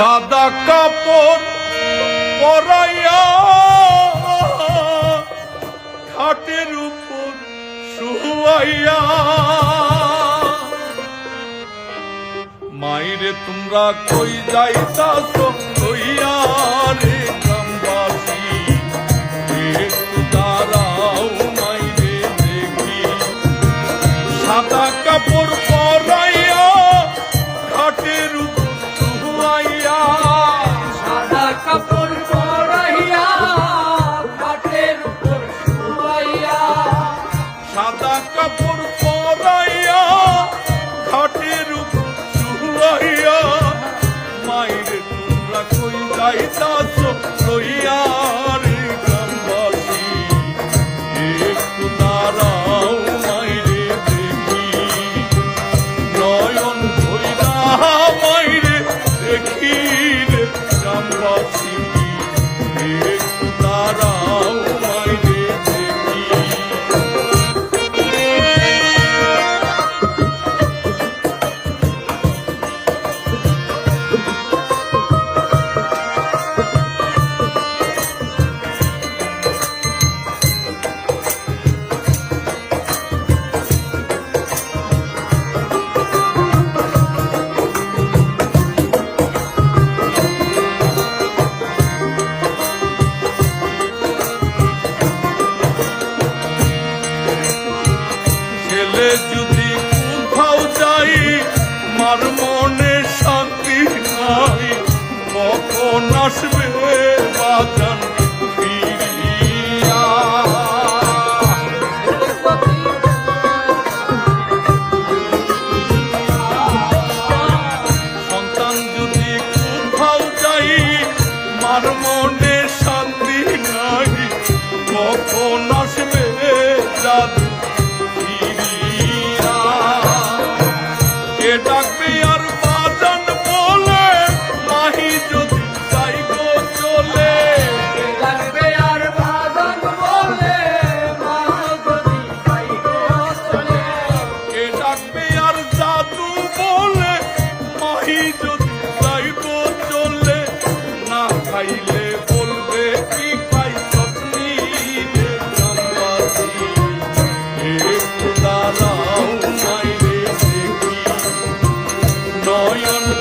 সাদা কাপড় পরাইয়া খাটের উপর শুয়াইয়া। মাইরে তোমরা কই যাইতা তো কইয়া রে форму Oyun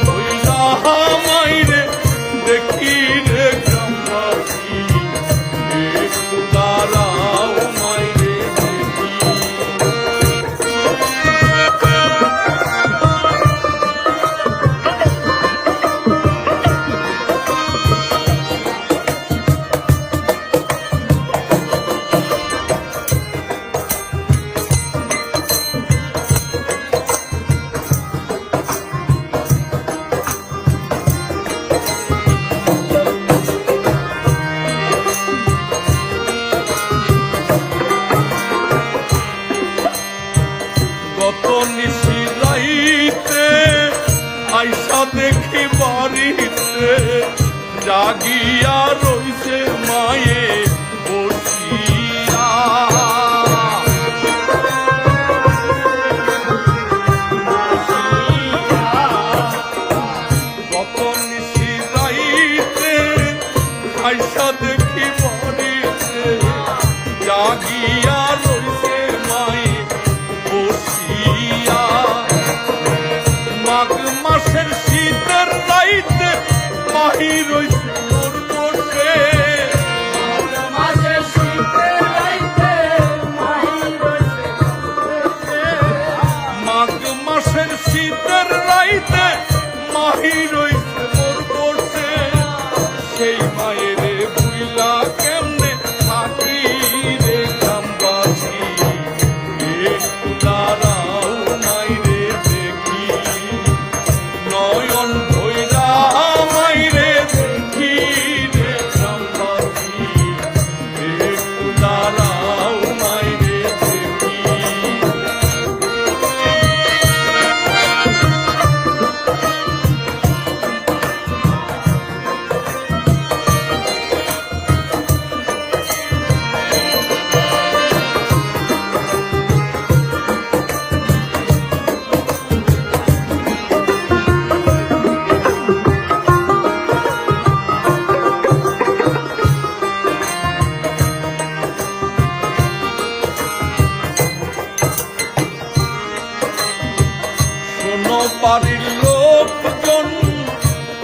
গত নিশি রাইতে আইসা দেখি বাড়িতে জাগিয়া রইছে মায়ে আইসা দেখি মরিতে জাগিয়া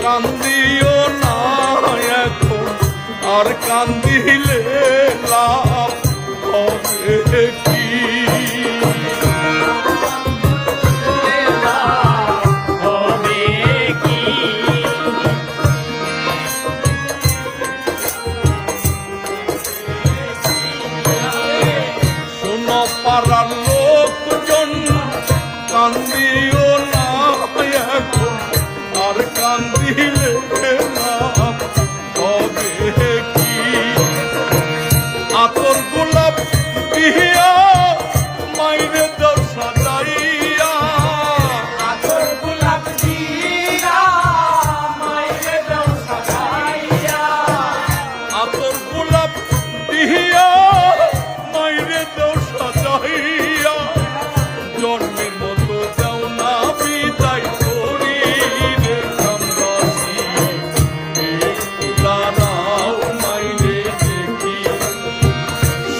কান্দিও না এখন। আর কান্দিলে লাভ হবে কি? পাড়ার লোকজন কান্দিও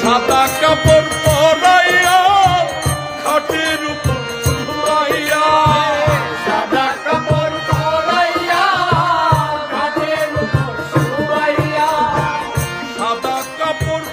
সাদা কাপড় পরাইয়া খাটের উপর সাদা কাপড় পরাইয়া খাটের উপর সাদা কাপড়